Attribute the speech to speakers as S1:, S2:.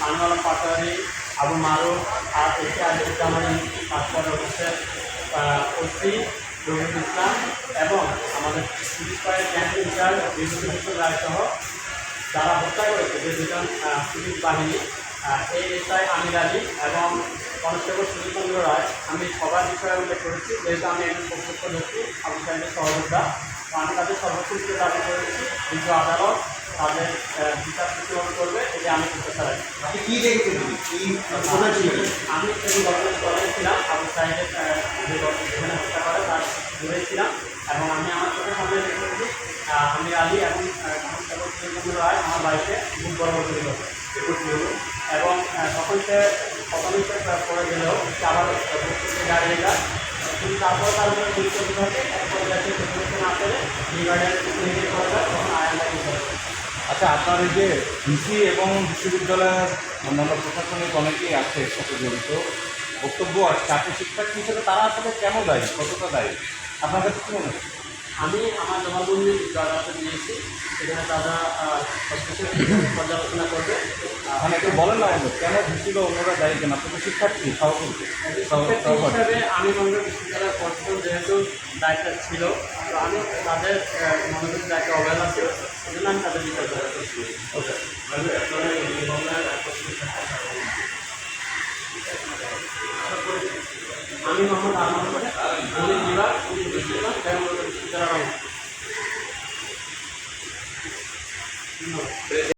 S1: পানওয়ালা পাটোয়ারি, আবু মারুফ, আর এসে আজিজুজ্জামান পাটোয়ারি অফিসের ওসি রবিউল ইসলাম এবং আমাদের police fire camp incharge Bibhutibhushan Roy সহ যারা হত্যা করেছে, যে দুজন পুলিশ বাহিনী এই এসআই আমির আলী এবং কনস্টেবল সুনীলচন্দ্র রায়, আমি সবার বিষয়ে উল্লেখ করেছি, যেহেতু আমি একজন প্রত্যক্ষদর্শী আবু সাহেবের সহযোদ্ধা, তো আমি তাদের সর্বোচ্চ দাবি করেছি কিন্তু আদালত তাদের বিচার প্রতিবাদ করবে এটা আমি করতে চাই
S2: আপনি কি দেখছেন? কি কোথায় ছিলেন
S1: আমি সেই ঘটনাস্থলে ছিলাম আবু সাহেবের যে যেখানে হত্যা করে, তার দূরে এবং আমি আমার চোখের সামনে দেখেছি আমি আলী এবং রায়, আমার বাইকে বুক বরাবর চলে গেছে
S2: এরপর কি হলো
S1: এবং তখন সে প্রথমে সে পড়ে গেলেও আবার দাঁড়িয়ে যায়। কিন্তু তারপর তার উপরে করতে থাকে যাতে না করে ডিভাইডার নিয়ে করে যায় তখন আয়ান লাগে করে
S3: আচ্ছা আপনার এই যে ভিসি এবং বিশ্ববিদ্যালয়ের অন্যান্য প্রশাসনিক অনেকেই আছে এর সাথে জড়িত বক্তব্য আছে ছাত্র শিক্ষার্থী হিসেবে তারা আসলে কেন দায়ী? কতটা দায়ী? আপনার কাছে কি মনে হয়?
S1: আমি আমার জবানবন্দি জয়গাতে দিয়েছি সেখানে তারা পর্যালোচনা করবে।
S3: মানে একটু বলেন না কেন ভিসি বা অন্যরা দায়ী কেন? আপনি তো শিক্ষার্থী সহকর্মী।
S1: হিসাবে আমি মনে বিশ্ববিদ্যালয়ের প্রশাসন যেহেতু দায়িত্ব ছিল তো আমি তাদের মনে করি দায়িত্ব অবহেলা ছিল এজন্য আমি তাদের বিচার করার
S3: চেষ্টা
S1: আমি মোহাম্মদ আহমদ করে আমি